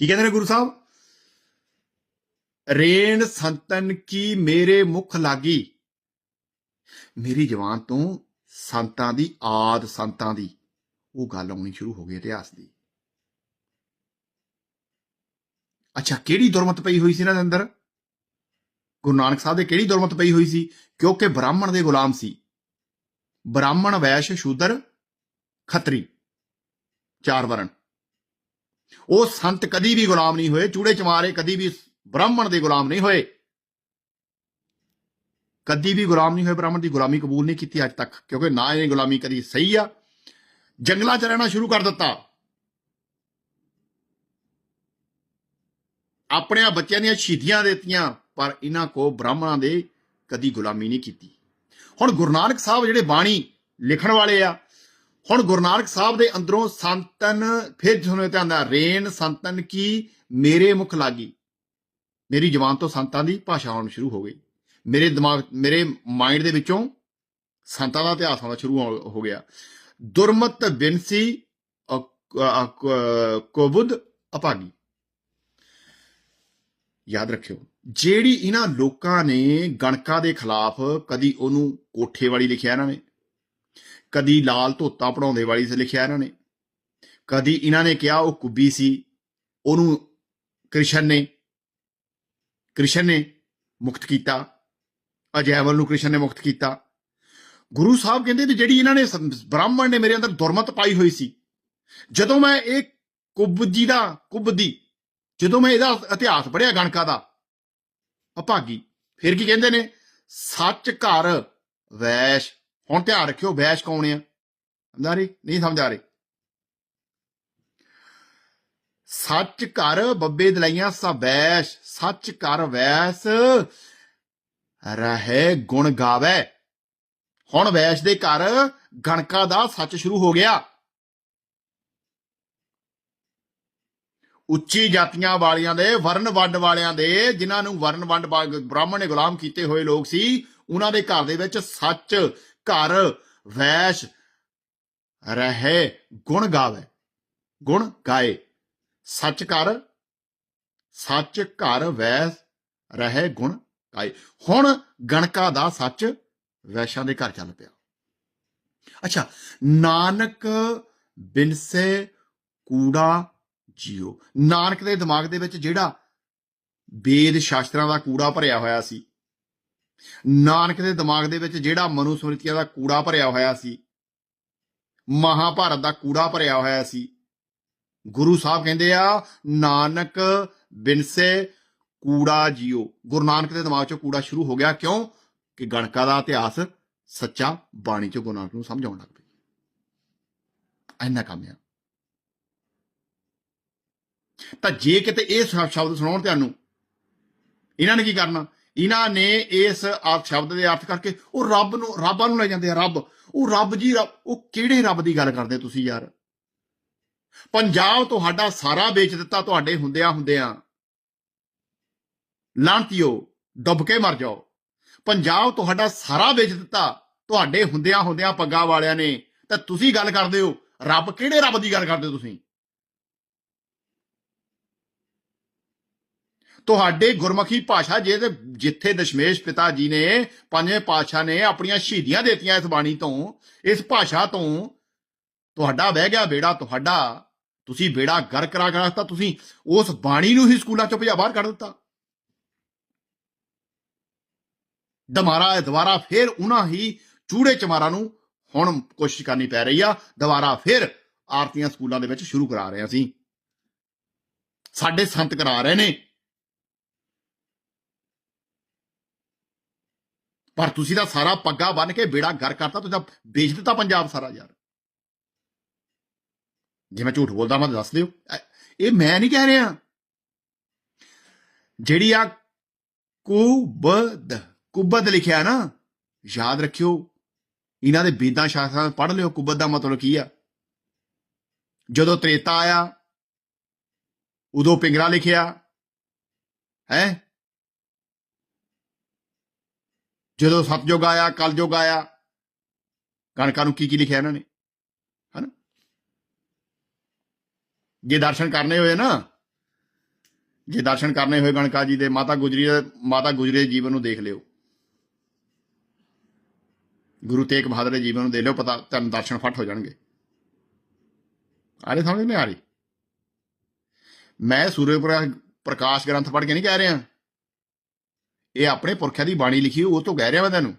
ਕੀ ਕਹਿੰਦੇ ਨੇ ਗੁਰੂ ਸਾਹਿਬ? ਰੇਣ ਸੰਤਨ ਕੀ ਮੇਰੇ ਮੁਖ ਲਾਗੀ? ਮੇਰੀ ਜਵਾਨ ਤੋਂ ਸੰਤਾਂ ਦੀ, ਆਦ ਸੰਤਾਂ ਦੀ ਉਹ ਗੱਲ ਆਉਣੀ ਸ਼ੁਰੂ ਹੋ ਗਈ ਇਤਿਹਾਸ ਦੀ। ਅੱਛਾ, ਕਿਹੜੀ ਦੁਰਮਤ ਪਈ ਹੋਈ ਸੀ ਇਹਨਾਂ ਦੇ ਅੰਦਰ? ਗੁਰੂ ਨਾਨਕ ਸਾਹਿਬ ਦੇ ਕਿਹੜੀ ਦੁਰਮਤ ਪਈ ਹੋਈ ਸੀ? ਕਿਉਂਕਿ ਬ੍ਰਾਹਮਣ ਦੇ ਗੁਲਾਮ ਸੀ। ਬ੍ਰਾਹਮਣ, ਵੈਸ਼, ਸ਼ੂਦਰ, ਖੱਤਰੀ, ਚਾਰ ਵਰਣ ਉਹ ਸੰਤ ਕਦੀ ਵੀ ਗੁਲਾਮ ਨਹੀਂ ਹੋਏ, ਚੂੜੇ ਚਮਾਰੇ ਕਦੀ ਵੀ ਬ੍ਰਾਹਮਣ ਦੇ ਗੁਲਾਮ ਨਹੀਂ ਹੋਏ। ਕਦੀ ਵੀ ਗੁਲਾਮ ਨਹੀਂ ਹੋਏ, ਬ੍ਰਾਹਮਣ ਦੀ ਗੁਲਾਮੀ ਕਬੂਲ ਨਹੀਂ ਕੀਤੀ ਅੱਜ ਤੱਕ, ਕਿਉਂਕਿ ਨਾ ਇਹ ਗੁਲਾਮੀ ਕਦੀ ਸਹੀ ਆ। ਜੰਗਲਾਂ 'ਚ ਰਹਿਣਾ ਸ਼ੁਰੂ ਕਰ ਦਿੱਤਾ। ਆਪਣੇ ਬੱਚਿਆਂ ਦੀਆਂ ਸ਼ਹੀਦੀਆਂ ਦਿੱਤੀਆਂ, ਪਰ ਇਹਨਾਂ ਕੋ ਬ੍ਰਾਹਮਣਾਂ ਦੇ ਕਦੀ ਗੁਲਾਮੀ ਨਹੀਂ ਕੀਤੀ। ਹੁਣ ਗੁਰੂ ਨਾਨਕ ਸਾਹਿਬ ਜਿਹੜੇ ਬਾਣੀ ਲਿਖਣ ਵਾਲੇ ਆ ਹੁਣ ਗੁਰੂ ਨਾਨਕ ਸਾਹਿਬ ਦੇ ਅੰਦਰੋਂ ਸੰਤਨ, ਫਿਰ ਸੁਣੋ ਧਿਆਨ ਦਾ ਰੇਨ ਸੰਤਨ ਕੀ, ਮੇਰੇ ਮੁਖ ਲਾਗੀ। ਮੇਰੀ ਜ਼ੁਬਾਨ ਤੋਂ ਸੰਤਾਂ ਦੀ ਭਾਸ਼ਾ ਆਉਣੀ ਸ਼ੁਰੂ ਹੋ ਗਈ। ਮੇਰੇ ਦਿਮਾਗ, ਮੇਰੇ ਮਾਈਂਡ ਦੇ ਵਿੱਚੋਂ ਸੰਤਾਂ ਦਾ ਇਤਿਹਾਸ ਆਉਣਾ ਸ਼ੁਰੂ ਹੋ ਹੋ ਗਿਆ। ਦੁਰਮਤ ਬਿਨਸੀ ਕੋਬੁਦ ਅਪਾਗੀ। ਯਾਦ ਰੱਖਿਓ, ਜਿਹੜੀ ਇਹਨਾਂ ਲੋਕਾਂ ਨੇ ਗਣਕਾ ਦੇ ਖਿਲਾਫ ਕਦੀ ਉਹਨੂੰ ਕੋਠੇ ਵਾਲੀ ਲਿਖਿਆ ਇਹਨਾਂ ਨੇ ਕਦੀ ਲਾਲ ਧੋਤਾ ਪੜਾਉਂਦੇ ਵਾਲੀ ਸੇ ਲਿਖਿਆ ਇਹਨਾਂ ਨੇ। ਕਦੀ ਇਹਨਾਂ ਨੇ ਕਿਹਾ ਉਹ ਕੁੱਬੀ ਸੀ, ਉਹਨੂੰ ਕ੍ਰਿਸ਼ਨ ਨੇ ਕ੍ਰਿਸ਼ਨ ਨੇ ਮੁਕਤ ਕੀਤਾ, ਅਜੈਵਲ ਨੂੰ ਕ੍ਰਿਸ਼ਨ ਨੇ ਮੁਕਤ ਕੀਤਾ। ਗੁਰੂ ਸਾਹਿਬ ਕਹਿੰਦੇ ਵੀ ਜਿਹੜੀ ਇਹਨਾਂ ਨੇ ਬ੍ਰਾਹਮਣ ਨੇ ਮੇਰੇ ਅੰਦਰ ਦੁਰਮਤ ਪਾਈ ਹੋਈ ਸੀ, ਜਦੋਂ ਮੈਂ ਇਹ ਕੁੱਬ ਜੀ ਦਾ ਕੁੱਬ ਦੀ ਜਦੋਂ ਮੈਂ ਇਹਦਾ ਇਤਿਹਾਸ ਪੜ੍ਹਿਆ ਗਣਕਾ ਦਾ, ਅਭਾਗੀ, ਫਿਰ ਕੀ ਕਹਿੰਦੇ ਨੇ? ਸੱਚ ਘਰ ਵੈਸ਼ ਹੁਣ ਧਿਆਨ ਰੱਖਿਓ ਵੈਸ਼ ਕੌਣ ਆ? ਸਮਝਾ ਰਹੀ? ਨਹੀਂ ਸਮਝਾ ਰਹੀ। ਸੱਚ ਘਰ ਬੱਬੇ ਦਲਾਈਆਂ ਸਭ ਸੱਚ ਘਰ ਵੈਸ ਰਹੇ ਗੁਣ ਗਾਵੇ। ਹੁਣ ਵੈਸ਼ ਦੇ ਘਰ ਗਣਕਾ ਦਾ ਸੱਚ ਸ਼ੁਰੂ ਹੋ ਗਿਆ। ਉੱਚੀ ਜਾਤੀਆਂ ਵਾਲਿਆਂ ਦੇ, ਵਰਨ ਵੰਡ ਵਾਲਿਆਂ ਦੇ, ਜਿਨ੍ਹਾਂ ਨੂੰ ਵਰਨ ਵੰਡ ਬ੍ਰਾਹਮਣ ਨੇ ਗੁਲਾਮ ਕੀਤੇ ਹੋਏ ਲੋਕ ਸੀ, ਉਹਨਾਂ ਦੇ ਘਰ ਦੇ ਵਿੱਚ ਸੱਚ ਘਰ ਵੈਸ਼ ਰਹੇ, ਗੁਣ ਗਾਵੇ, ਗੁਣ ਗਾਏ। ਸੱਚ ਘਰ ਸੱਚ ਘਰ ਵੈਸ ਰਹੇ, ਗੁਣ ਗਾਏ। ਹੁਣ ਗਣਕਾ ਦਾ ਸੱਚ ਵੈਸ਼ਾਂ ਦੇ ਘਰ ਚੱਲ ਪਿਆ। ਅੱਛਾ, ਨਾਨਕ ਬਿਨਸੇ ਕੂੜਾ ਜੀਓ। ਨਾਨਕ ਦੇ ਦਿਮਾਗ ਦੇ ਵਿੱਚ ਜਿਹੜਾ ਵੇਦ ਸ਼ਾਸਤਰਾਂ ਦਾ ਕੂੜਾ ਭਰਿਆ ਹੋਇਆ ਸੀ ਨਾਨਕ ਦੇ ਦਿਮਾਗ ਦੇ ਵਿੱਚ ਜਿਹੜਾ ਮਨੁਸਮ੍ਰਿਤੀਆਂ ਦਾ ਕੂੜਾ ਭਰਿਆ ਹੋਇਆ ਸੀ, ਮਹਾਭਾਰਤ ਦਾ ਕੂੜਾ ਭਰਿਆ ਹੋਇਆ ਸੀ, ਗੁਰੂ ਸਾਹਿਬ ਕਹਿੰਦੇ ਆ, ਨਾਨਕ ਬਿਨਸੇ ਕੂੜਾ ਜੀਓ। ਗੁਰੂ ਨਾਨਕ ਦੇ ਦਿਮਾਗ 'ਚੋਂ ਕੂੜਾ ਸ਼ੁਰੂ ਹੋ ਗਿਆ ਕਿਉਂ? ਕਿ ਗਣਕਾ ਦਾ ਇਤਿਹਾਸ ਸੱਚਾ ਬਾਣੀ 'ਚੋਂ ਗੁਰੂ ਨਾਨਕ ਨੂੰ ਸਮਝਾਉਣ ਲੱਗ ਪਈ ਇੰਨਾ ਕੰਮ ਆ। ਤਾਂ ਜੇ ਕਿਤੇ ਇਹ ਸ਼ਬਦ ਸੁਣਾਉਣ ਤੁਹਾਨੂੰ ਇਹਨਾਂ ਨੇ ਕੀ ਕਰਨਾ? ਇਹਨਾਂ ਨੇ ਇਸ ਅਰਥ ਸ਼ਬਦ ਦੇ ਅਰਥ ਕਰਕੇ ਉਹ ਰੱਬ ਨੂੰ, ਰੱਬਾਂ ਨੂੰ ਲੈ ਜਾਂਦੇ ਆ ਰੱਬ। ਉਹ ਰੱਬ ਜੀ, ਰੱਬ, ਉਹ ਕਿਹੜੇ ਰੱਬ ਦੀ ਗੱਲ ਕਰਦੇ ਤੁਸੀਂ ਯਾਰ? ਪੰਜਾਬ ਤੁਹਾਡਾ ਸਾਰਾ ਵੇਚ ਦਿੱਤਾ, ਤੁਹਾਡੇ ਹੁੰਦਿਆਂ ਹੁੰਦਿਆਂ। ਲਾਂਤਿਓ, ਡੁੱਬ ਕੇ ਮਰ ਜਾਓ। ਪੰਜਾਬ ਤੁਹਾਡਾ ਸਾਰਾ ਵੇਚ ਦਿੱਤਾ, ਤੁਹਾਡੇ ਹੁੰਦਿਆਂ ਹੁੰਦਿਆਂ ਪੱਗਾਂ ਵਾਲਿਆਂ ਨੇ। ਤਾਂ ਤੁਸੀਂ ਗੱਲ ਕਰਦੇ ਹੋ, ਰੱਬ ਕਿਹੜੇ ਰੱਬ ਦੀ ਗੱਲ ਕਰਦੇ ਹੋ ਤੁਸੀਂ? ਤੁਹਾਡੇ ਗੁਰਮੁਖੀ ਭਾਸ਼ਾ ਜੇ ਜਿੱਥੇ ਦਸ਼ਮੇਸ਼ ਪਿਤਾ ਜੀ ਨੇ, ਪੰਜਵੇਂ ਪਾਤਸ਼ਾਹ ਨੇ ਆਪਣੀਆਂ ਸ਼ਹੀਦੀਆਂ ਦਿੱਤੀਆਂ ਇਸ ਬਾਣੀ ਤੋਂ, ਇਸ ਭਾਸ਼ਾ ਤੋਂ, ਤੁਹਾਡਾ ਵਹਿ ਗਿਆ ਬੇੜਾ ਤੁਹਾਡਾ, ਤੁਸੀਂ ਬੇੜਾ ਗਰ ਕਰਾ ਕੇ ਰੱਖਤਾ, ਤੁਸੀਂ ਉਸ ਬਾਣੀ ਨੂੰ ਹੀ ਸਕੂਲਾਂ ਚੋਂ ਭਜਾ ਬਾਹਰ ਕੱਢ ਦਿੱਤਾ। ਦੁਬਾਰਾ ਦੁਬਾਰਾ ਫਿਰ ਉਹਨਾਂ ਹੀ ਚੂੜੇ ਚਮਾਰਾਂ ਨੂੰ ਹੁਣ ਕੋਸ਼ਿਸ਼ ਕਰਨੀ ਪੈ ਰਹੀ ਆ, ਦੁਬਾਰਾ ਫਿਰ ਆਰਤੀਆਂ ਸਕੂਲਾਂ ਦੇ ਵਿੱਚ ਸ਼ੁਰੂ ਕਰਾ ਰਹੇ ਹਾਂ ਅਸੀਂ। ਸਾਡੇ ਸੰਤ ਕਰਾ ਰਹੇ ਨੇ। ਪਰ ਤੁਸੀਂ ਤਾਂ ਸਾਰਾ ਪੱਗਾ ਬੰਨ ਕੇ ਬੇੜਾ ਗਰ ਕਰਤਾ, ਤੁਸੀਂ ਤਾਂ ਵੇਚ ਦਿੱਤਾ ਪੰਜਾਬ ਸਾਰਾ ਯਾਰ। ਜੇ ਮੈਂ ਝੂਠ ਬੋਲਦਾ ਮੈਂ ਦੱਸ ਦਿਓ। ਇਹ ਮੈਂ ਨਹੀਂ ਕਹਿ ਰਿਹਾ। ਜਿਹੜੀ ਆ ਕੁਬਦ ਕੁਬਦ ਲਿਖਿਆ ਨਾ, ਯਾਦ ਰੱਖਿਓ, ਇਹਨਾਂ ਦੇ ਬੀਦਾਂ ਸ਼ਾਸਤਰਾਂ ਪੜ੍ਹ ਲਿਓ, ਕੁਬਦ ਦਾ ਮਤਲਬ ਕੀ ਆ? ਜਦੋਂ ਤ੍ਰੇਤਾ ਆਇਆ, ਉਦੋਂ ਪਿੰਗਲਾ ਲਿਖਿਆ, ਹੈ? ਜਦੋਂ ਸਤਜੁਗ ਆਇਆ, ਕਲਯੁਗ ਆਇਆ, ਕਣਕਾਂ ਨੂੰ ਕੀ ਕੀ ਲਿਖਿਆ ਇਹਨਾਂ ਨੇ? ਹਨਾ? ਜੇ ਦਰਸ਼ਨ ਕਰਨੇ ਹੋਏ ਨਾ, ਜੇ ਦਰਸ਼ਨ ਕਰਨੇ ਹੋਏ ਗਣਕਾ ਜੀ ਦੇ, ਮਾਤਾ ਗੁਜਰੀ ਦੇ, ਮਾਤਾ ਗੁਜਰੀ ਦੇ ਜੀਵਨ ਨੂੰ ਦੇਖ ਲਿਓ। ਗੁਰੂ ਤੇਗ ਬਹਾਦਰ ਦੇ ਜੀਵਨ ਨੂੰ ਦੇਖ ਲਿਓ, ਪਤਾ ਤੁਹਾਨੂੰ ਦਰਸ਼ਨ ਫਟ ਹੋ ਜਾਣਗੇ। ਆਰੇ ਸਮਝ ਨਹੀਂ ਆ ਰਹੀ? ਮੈਂ ਸੂਰਜ ਪ੍ਰਕਾਸ਼ ਗ੍ਰੰਥ ਪੜ੍ਹ ਕੇ ਨਹੀਂ ਕਹਿ ਰਿਹਾ। ਇਹ ਆਪਣੇ ਪੁਰਖਿਆਂ ਦੀ ਬਾਣੀ ਲਿਖੀ ਉਹ ਤੋਂ ਕਹਿ ਰਿਹਾ ਮੈਂ ਤੈਨੂੰ।